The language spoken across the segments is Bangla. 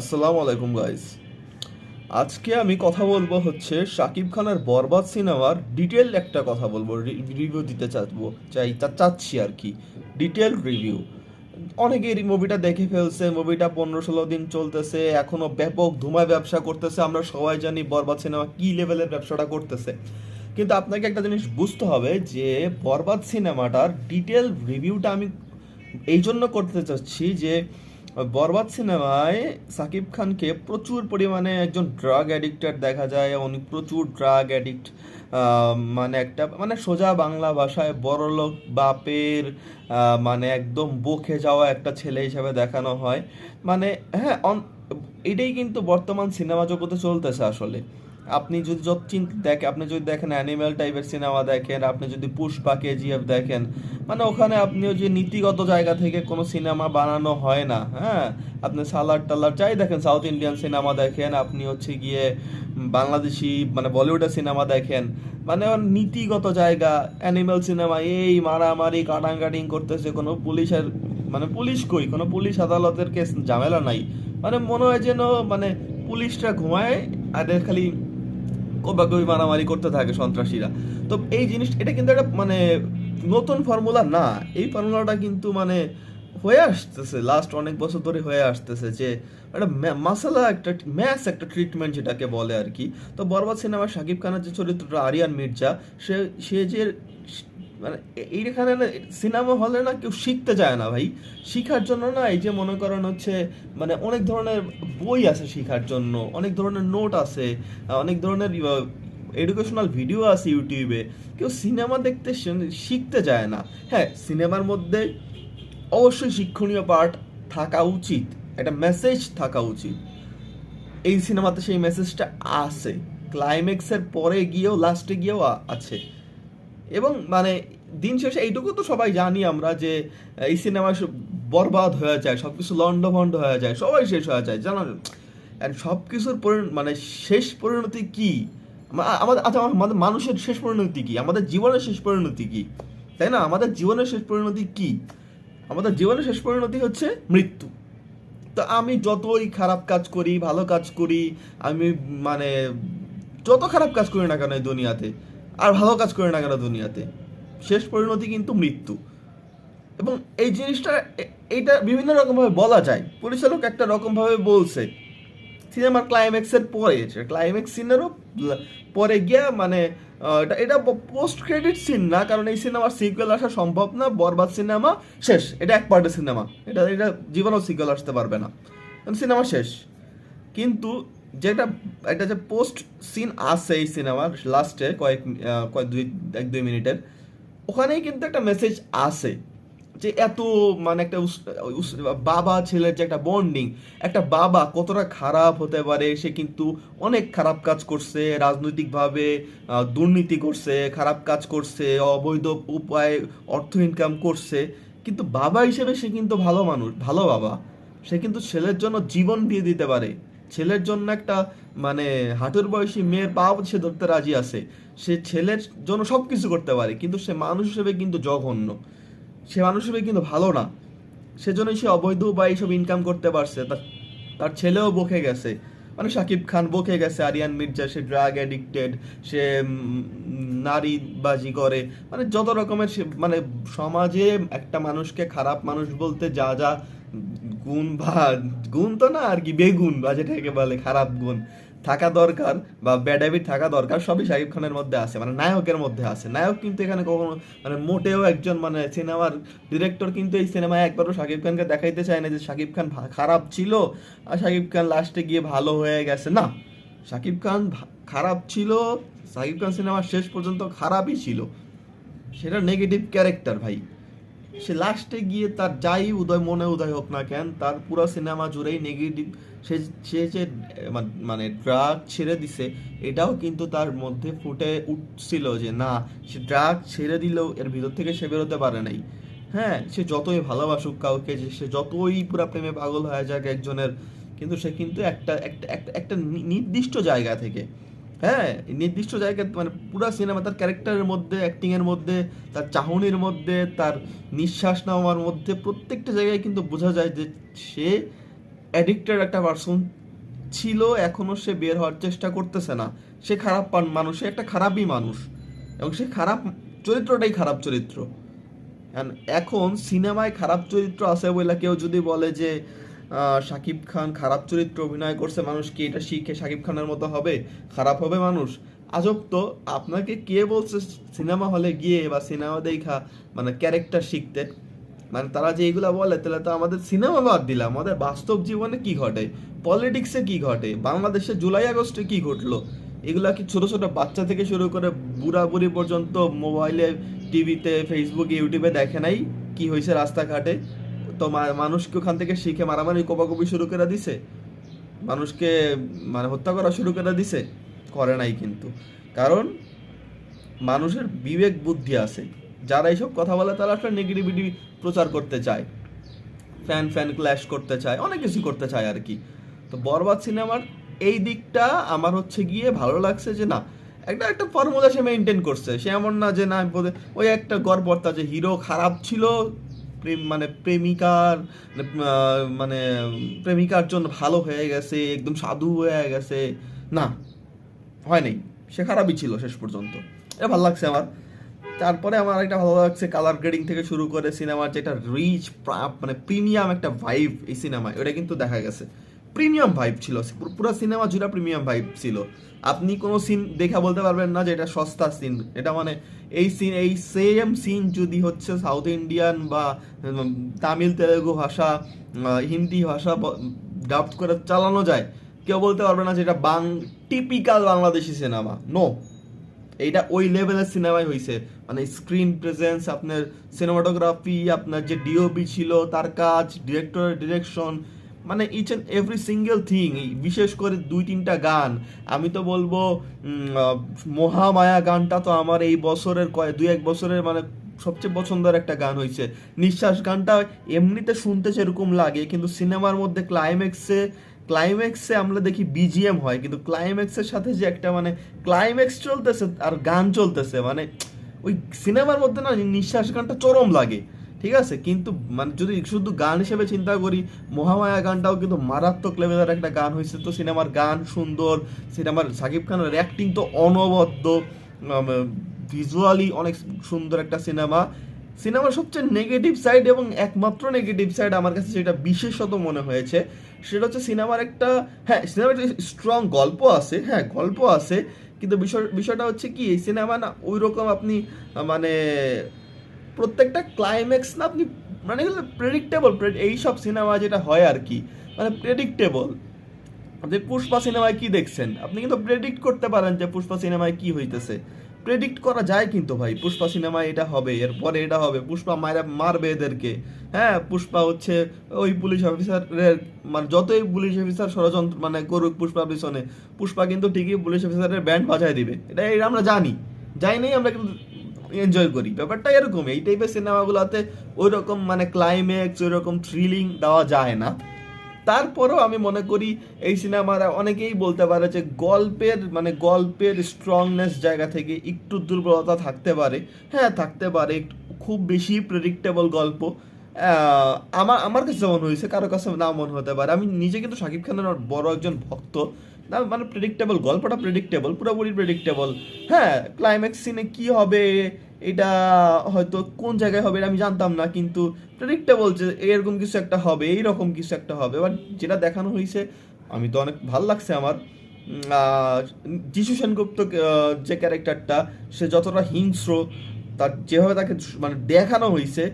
আসসালামু আলাইকুম গাইস আজকে আমি কথা বলব হচ্ছে শাকিব খানের বরবাদ সিনেমার ডিটেল একটা কথা বলব রিভিউ দিতে চাইব, চাই চাচ্ছি আর কি। ডিটেল রিভিউ অনেকে এই মুভিটা দেখে ফেলছে মুভিটা পনেরো ষোলো দিন চলতেছে, এখনও ব্যাপক ধুমায় ব্যবসা করতেছে, আমরা সবাই জানি বরবাদ সিনেমা কি লেভেলের ব্যবসাটা করতেছে। কিন্তু আপনাকে একটা জিনিস বুঝতে হবে যে বরবাদ সিনেমাটার ডিটেল রিভিউটা আমি এই জন্য করতে চাচ্ছি যে বরবাদ সিনেমায় সাকিব খানকে প্রচুর পরিমাণে একজন ড্রাগ অ্যাডিক্টার দেখা যায়, উনি প্রচুর ড্রাগ অ্যাডিক্ট মানে একটা মানে সোজা বাংলা ভাষায় বড়লোক বাপের মানে একদম বকে যাওয়া একটা ছেলে হিসাবে দেখানো হয়। মানে হ্যাঁ এটাই কিন্তু বর্তমান সিনেমা জগতে চলতেছে আসলে। আপনি যদি যত চিন্তা দেখেন আপনি যদি দেখেন অ্যানিমেল টাইপের সিনেমা দেখেন, আপনি যদি পুষ্পা কেজিএফ দেখেন মানে ওখানে আপনিও যে নীতিগত জায়গা থেকে কোনো সিনেমা বানানো হয় না হ্যাঁ? আপনি সালার টালার যাই দেখেন সাউথ ইন্ডিয়ান সিনেমা দেখেন, আপনি হচ্ছে গিয়ে বাংলাদেশি মানে বলিউডের সিনেমা দেখেন মানে নীতিগত জায়গা অ্যানিমেল সিনেমা এই মারামারি কাটাং কাটিং করতেছে, কোনো পুলিশের মানে পুলিশ কই? কোনো পুলিশ আদালতের কেস, ঝামেলা নাই। মানে মনে হয় যেন মানে পুলিশরা ঘুমায়, আর খালি কবাকবি মারামারি করতে থাকে সন্ত্রাসীরা। তো এই জিনিস, এটা কিন্তু একটা মানে নতুন ফর্মুলা না। এই ফর্মুলাটা কিন্তু মানে হয়ে আসতেছে লাস্ট অনেক বছর ধরে হয়ে আসতেছে যে, একটা মাসালা একটা ম্যাস একটা ট্রিটমেন্ট যেটাকে বলে আর কি। তো বরবাদ সিনেমা শাকিব খানের যে চরিত্রটা আরিয়ান মির্জা, সে সে যে মানে এইখানে না, সিনেমা হলে না কেউ শিখতে চায় না ভাই। শিখার জন্য না এই যে মনে করেন হচ্ছে মানে অনেক ধরনের বই আছে শিখার জন্য, অনেক ধরনের নোট আছে অনেক ধরনের এডুকেশনাল ভিডিও আছে ইউটিউবে কেউ সিনেমা দেখতে শিখতে যায় না। হ্যাঁ সিনেমার মধ্যে অবশ্যই শিক্ষণীয় পার্ট থাকা উচিত, একটা মেসেজ থাকা উচিত। এই সিনেমাতে সেই মেসেজটা আছে। ক্লাইম্যাক্সের পরে গিয়েও লাস্টে গিয়েও আছে। এবং মানে দিন শেষে এইটুকু তো সবাই জানি আমরা যে এই সিনেমা বরবাদ হয়ে যায় সব কিছু লন্ডভন্ড হয়ে যায়, সবাই শেষ হয়ে যায়, জানো? আর সব কিছুর মানে শেষ পরিণতি কি? আমাদের আচ্ছা আমাদের মানুষের শেষ পরিণতি কি? আমাদের জীবনের শেষ পরিণতি কি? তাই না? আমাদের জীবনের শেষ পরিণতি কি? আমাদের জীবনের শেষ পরিণতি হচ্ছে মৃত্যু। তো আমি যতই খারাপ কাজ করি, ভালো কাজ করি, আমি মানে যত খারাপ কাজ করি না কেন এই দুনিয়াতে আর ভালো কাজ করি না কেন দুনিয়াতে? শেষ পরিণতি কিন্তু মৃত্যু। এবং এই জিনিসটা এইটা বিভিন্ন রকমভাবে বলা যায়। পরিচালক একটা রকমভাবে বলছে, সিনেমার ক্লাইম্যাক্সের পরে ক্লাইম্যাক্স সিনেরও পরে গিয়া মানে এটা এটা পোস্ট ক্রেডিট সিন না, কারণ এই সিনেমার সিকুয়েল আসা সম্ভব না, বরবাদ সিনেমা শেষ। এটা এক পার্টের সিনেমা। এটা এটা জীবনেও সিকুয়েল আসতে পারবে না। সিনেমা শেষ। কিন্তু যেটা একটা একটা যে পোস্ট সিন আছে এই সিনেমার লাস্টে কয়েক কয়েক দুই, এক দুই মিনিটের, ওখানেই কিন্তু একটা মেসেজ আছে যে এত মানে একটা বাবা ছেলের যে একটা বন্ডিং একটা বাবা কতটা খারাপ হতে পারে, সে কিন্তু অনেক খারাপ কাজ করছে, রাজনৈতিকভাবে দুর্নীতি করছে, খারাপ কাজ করছে, অবৈধ উপায়ে অর্থ ইনকাম করছে, কিন্তু বাবা হিসেবে সে কিন্তু ভালো মানুষ, ভালো বাবা। সে কিন্তু ছেলের জন্য জীবন দিয়ে দিতে পারে। ছেলের জন্য একটা মানে হাঁটুর বয়সী মেয়ের পা সে ধরতে রাজি আছে। সে ছেলের জন্য সব কিছু করতে পারে কিন্তু সে মানুষ হিসেবে কিন্তু জঘন্য। সে মানুষ হিসেবে কিন্তু ভালো না। সেজন্যই সে অবৈধ বা এইসব ইনকাম করতে পারছে। তার তার ছেলেও বকে গেছে। মানে শাকিব খান বকে গেছে আরিয়ান মির্জা সে ড্রাগ অ্যাডিক্টেড সে উম, নারীবাজি করে। মানে যত রকমের মানে সমাজে একটা মানুষকে খারাপ মানুষ বলতে যা যা গুণ বা গুণ তো না আর কি বেগুন বা যেটাকে বলে খারাপ গুণ। থাকা দরকার বা ব্যাড হ্যাবিট থাকা দরকার, সবই শাকিব খানের মধ্যে আছে মানে নায়কের মধ্যে আছে। নায়ক কিন্তু এখানে কখনো মানে মোটেও একজন মানে সিনেমার ডিরেক্টর কিন্তু এই সিনেমায় একবারও শাকিব খানকে দেখাইতে চায় না যে শাকিব খান খারাপ ছিল আর শাকিব খান লাস্টে গিয়ে ভালো হয়ে গেছে। না, শাকিব খান খারাপ ছিল, শাকিব খান সিনেমা শেষ পর্যন্ত খারাপই ছিল। সেটা নেগেটিভ ক্যারেক্টার ভাই। সে লাস্টে গিয়ে তার যাই উদয় মনে উদয় হোক না কেন, তার পুরো সিনেমা জুড়েই নেগেটিভ সে সে যে মানে ড্রাগ ছেড়ে দিছে, এটাও কিন্তু তার মধ্যে ফুটে উঠছিল যে না, সে ড্রাগ ছেড়ে দিলেও এর ভিতর থেকে সে বেরোতে পারে নাই। হ্যাঁ সে যতই ভালোবাসুক কাউকে, যে সে যতই পুরা প্রেমে পাগল হয়ে যাক একজনের, কিন্তু সে কিন্তু একটা একটা একটা নির্দিষ্ট জায়গা থেকে হ্যাঁ নির্দিষ্ট জায়গায় মানে পুরো সিনেমা তার ক্যারেক্টারের মধ্যে অ্যাক্টিং এর মধ্যে, তার চাহনির মধ্যে, তার নিঃশ্বাস নেওয়ার মধ্যে প্রত্যেকটা জায়গায় কিন্তু বোঝা যায় যে সে অ্যাডিক্টেড একটা পার্সন ছিল, এখনও সে বের হওয়ার চেষ্টা করতেছে না। সে খারাপ মানুষ, সে একটা খারাপই মানুষ। এবং সে খারাপ চরিত্রটাই খারাপ চরিত্র। এখন সিনেমায় খারাপ চরিত্র আছে বলে কেউ যদি বলে যে শাকিব খান খারাপ চরিত্র অভিনয় করছে মানুষ কি এটা শিখে শাকিব খানের মতো হবে? খারাপ হবে মানুষ। আজব তো, আপনাকে কে বলছে সিনেমা হলে গিয়ে বা সিনেমা দেখা মানে ক্যারেক্টার শিখতে? মানে তারা যে এইগুলা বলে, তাহলে তো আমাদের সিনেমা বাদ দিলাম। আমাদের বাস্তব জীবনে কি ঘটে? পলিটিক্সে কি ঘটে? বাংলাদেশে জুলাই আগস্টে কি ঘটলো? এগুলা কি ছোট ছোট বাচ্চা থেকে শুরু করে বুড়া বুড়ি পর্যন্ত মোবাইলে, টিভিতে ফেসবুকে ইউটিউবে দেখে নাই? কি হয়েছে রাস্তাঘাটে? তো মানুষকে ওখান থেকে শিখে মারামারি, কোপাকুপি শুরু করে দিছে। মানুষকে মানে হত্যা করা শুরু করে দিছে। করে নাই কিন্তু। কারণ মানুষের বিবেক বুদ্ধি আছে। যারা এইসব কথা বলে তারা একটা নেগেটিভিটি প্রচার করতে চায়। ফ্যান ফ্যান ক্ল্যাশ করতে চায়, অনেক কিছু করতে চায় আর কি। তো বরবাদ সিনেমার এই দিকটা আমার হচ্ছে গিয়ে ভালো লাগছে যে না, একটা একটা ফর্মুলা সে মেনটেন করছে। সে এমন না যে না ওই একটা গড়পড়তা যে হিরো খারাপ ছিল প্রেম মানে প্রেমিকার মানে প্রেমিকার জন্য ভালো হয়ে গেছে, একদম সাধু হয়ে গেছে। না, হয় নাই। সে খারাপই ছিল শেষ পর্যন্ত। এটা ভালো লাগছে আমার। তারপরে আমার একটা ভালো লাগছে কালার গ্রেডিং থেকে শুরু করে সিনেমার যে একটা রিচ মানে প্রিমিয়াম একটা ভাইব এই সিনেমায় ওটা কিন্তু দেখা গেছে। প্রিমিয়াম ভাইব ছিল। পুরো- সিনেমা জুড়ে প্রিমিয়াম ভাইব ছিল। আপনি কোনো সিন দেখা বলতে পারবেন না যে এটা সস্তা সিন এটা মানে এই সিন এই সেম সিন যদি হচ্ছে সাউথ ইন্ডিয়ান বা তামিল তেলেগু ভাষা হিন্দি ভাষা ডাব করে চালানো যায়, কেউ বলতে পারবে না যে এটা বাং টিপিক্যাল বাংলাদেশি সিনেমা নো এইটা ওই লেভেলের সিনেমাই হয়েছে মানে স্ক্রিন প্রেজেন্স আপনার সিনেমাটোগ্রাফি আপনার যে ডিওপি ছিল, তার কাজ ডিরেক্টরের ডিরেকশন মানে each and every single thing বিশেষ করে দুই তিনটা গান। আমি তো বলব মহামায়া গানটা তো আমার এই বছরের কয়, দুই এক বছরের মানে সবচেয়ে পছন্দের একটা গান হয়েছে নিঃশ্বাস গানটা এমনিতে শুনতে সেরকম লাগে, কিন্তু সিনেমার মধ্যে ক্লাইম্যাক্সে ক্লাইম্যাক্সে আমরা দেখি বিজিএম হয়, কিন্তু ক্লাইম্যাক্সের সাথে যে একটা মানে ক্লাইম্যাক্স চলতেছে আর গান চলতেছে মানে ওই সিনেমার মধ্যে না নিঃশ্বাস গানটা চরম লাগে। ঠিক আছে? কিন্তু মানে যদি শুধু গান হিসেবে চিন্তা করি, মহামায়া গানটাও কিন্তু মারাত্মক লেভেলের একটা গান হয়েছে। তো সিনেমার গান সুন্দর, সিনেমার সাকিব খানের অ্যাক্টিং তো অনবদ্য ভিজুয়ালি অনেক সুন্দর একটা সিনেমা। সিনেমার সবচেয়ে নেগেটিভ সাইড এবং একমাত্র নেগেটিভ সাইড আমার কাছে যেটা বিশেষত মনে হয়েছে, সেটা হচ্ছে সিনেমার একটা হ্যাঁ সিনেমার একটা স্ট্রং গল্প আছে হ্যাঁ গল্প আছে। কিন্তু বিষয়, বিষয়টা হচ্ছে কি, এই সিনেমা না ওই রকম আপনি মানে প্রত্যেকটা ক্লাইম্যাক্স না আপনি মানে প্রেডিক্টেবল এইসব সিনেমা যেটা হয় আর কি মানে প্রেডিক্টেবল আপনি পুষ্পা সিনেমায় কি দেখছেন? আপনি কিন্তু প্রেডিক্ট করতে পারেন যে পুষ্পা সিনেমায় কি হইতেছে। প্রেডিক্ট করা যায় কিন্তু ভাই, পুষ্পা সিনেমায় এটা হবে, এরপরে এটা হবে, পুষ্পা মায়েরা মারবে এদেরকে। হ্যাঁ পুষ্পা হচ্ছে ওই পুলিশ অফিসারের মানে যতই পুলিশ অফিসার ষড়যন্ত্র মানে করুক পুষ্পা পিছনে, পুষ্পা কিন্তু ঠিকই পুলিশ অফিসারের ব্যান্ড বাজায় দিবে। এটা এটা আমরা জানি। যাই নেই, আমরা কিন্তু এনজয় করি। ব্যাপারটা এরকম, এই টাইপের সিনেমাগুলোতে ওই রকম মানে ক্লাইম্যাক্স ওই রকম থ্রিলিং দেওয়া যায় না। তারপরেও আমি মনে করি এই সিনেমার অনেকেই বলতে পারে যে গল্পের মানে গল্পের স্ট্রংনেস জায়গা থেকে একটু দুর্বলতা থাকতে পারে। হ্যাঁ থাকতে পারে খুব বেশি প্রেডিক্টেবল গল্প। আমার আমার কাছে যেমন হয়েছে, কারও কাছে না মনে হতে পারে। আমি নিজে কিন্তু শাকিব খানের বড় একজন ভক্ত। না মানে প্রেডিক্টেবল গল্পটা প্রেডিক্টেবল পুরোপুরি প্রেডিক্টেবল হ্যাঁ ক্লাইম্যাক্স সিনে কী হবে? এটা হয়তো কোন জায়গায় হবে এটা আমি জানতাম না, কিন্তু প্রেডিক্টেবল যে এরকম কিছু একটা হবে, এইরকম কিছু একটা হবে। বাট যেটা দেখানো হয়েছে আমি তো অনেক ভালো লাগছে আমার। যিশু সেনগুপ্ত যে ক্যারেক্টারটা, সে যতটা হিংস্র, তার যেভাবে তাকে মানে দেখানো হয়েছে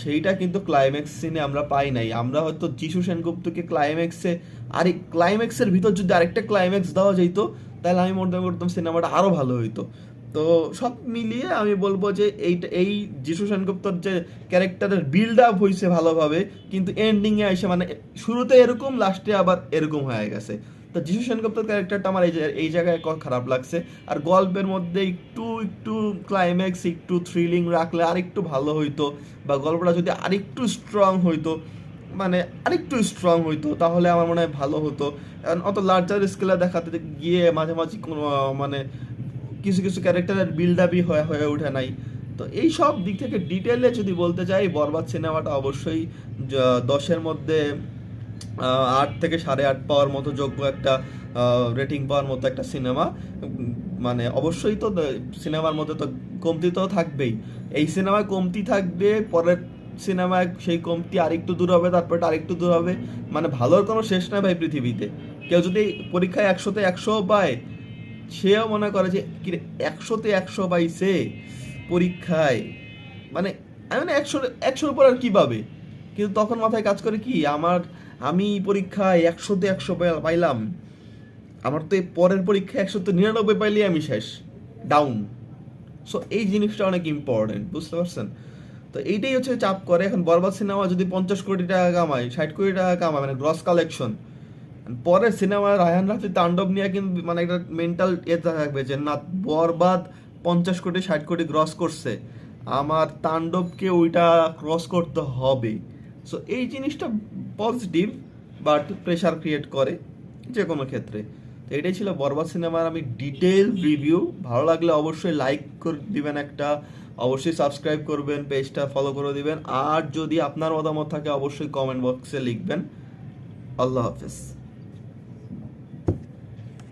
সেইটা কিন্তু ক্লাইম্যাক্স সিনে আমরা পাই নাই। আমরা হয়তো যিশু সেনগুপ্তকে ক্লাইম্যাক্সে আর ক্লাইম্যাক্সের ভিতর যদি আরেকটা ক্লাইম্যাক্স দেওয়া যেত তাহলে আমি মনে করতাম সিনেমাটা আরও ভালো হইতো। তো সব মিলিয়ে আমি বলব যে এইটা, এই যিশু সেনগুপ্তর যে ক্যারেক্টারের বিল্ড আপ হয়েছে ভালোভাবে, কিন্তু এন্ডিংয়ে এসে মানে শুরুতে এরকম লাস্টে আবার এরকম হয়ে গেছে। তো যিশু সেনগুপ্তর ক্যারেক্টারটা আমার এই এই জায়গায় খারাপ লাগছে। আর গল্পের মধ্যে একটু একটু ক্লাইম্যাক্স একটু থ্রিলিং রাখলে আরেকটু ভালো হইতো, বা গল্পটা যদি আরেকটু স্ট্রং হইতো মানে আরেকটু স্ট্রং হইতো, তাহলে আমার মনে হয় ভালো হতো। কারণ অত লার্জার স্কেলে দেখাতে গিয়ে মাঝে মাঝে কোনো মানে কিছু কিছু ক্যারেক্টারের বিল্ড আপই হয়ে ওঠে নাই। তো এই সব দিক থেকে ডিটেলে যদি বলতে চাই বরবাদ সিনেমাটা অবশ্যই দশের মধ্যে আট থেকে সাড়ে আট পাওয়ার মতো যোগ্য একটা রেটিং পাওয়ার মতো একটা সিনেমা। মানে অবশ্যই তো সিনেমার মধ্যে তো কমতি তো থাকবেই। এই সিনেমায় কমতি থাকবে, পরের সিনেমায় সেই কমতি আরেকটু দূর হবে তারপরে আরেকটু দূর হবে। মানে ভালোর কোনো শেষ নাই ভাই পৃথিবীতে। কেউ যদি পরীক্ষায় একশোতে একশো পায় সেও মনে করে যে একশোতে একশো পাইছে পরীক্ষায়। মানে আমি মানে একশো একশোর উপর আর কি পাবে কিন্তু তখন মাথায় কাজ করে কি, আমার, আমি পরীক্ষায় একশোতে একশো পাইলাম। আমার তো পরের পরীক্ষায় একশোতে নিরানব্বই পাইলে আমি শেষ ডাউন সো এই জিনিসটা অনেক ইম্পর্টেন্ট বুঝতে পারছেন? তো এইটাই হচ্ছে চাপ করে, এখন বরবাদ সিনেমা যদি পঞ্চাশ কোটি টাকা কামায়, ষাট কোটি টাকা কামায় মানে গ্রস কালেকশন পরের সিনেমা রায়হান রাফি তাণ্ডব নিয়ে কিন্তু মানে একটা মেন্টাল এতে থাকবে যে, না, বরবাদ পঞ্চাশ কোটি, ষাট কোটি ক্রস করছে। আমার তাণ্ডবকে ওইটা ক্রস করতে হবে। সো এই জিনিসটা পজিটিভ বাট প্রেশার ক্রিয়েট করে যে কোনো ক্ষেত্রে। তো এটাই ছিল বরবাদ সিনেমার আমি ডিটেল রিভিউ ভালো লাগলে অবশ্যই লাইক করে দিবেন একটা। অবশ্যই সাবস্ক্রাইব করবেন পেজটা ফলো করে দিবেন। আর যদি আপনার মতামত থাকে, অবশ্যই কমেন্ট বক্সে লিখবেন। আল্লাহ হাফেজ।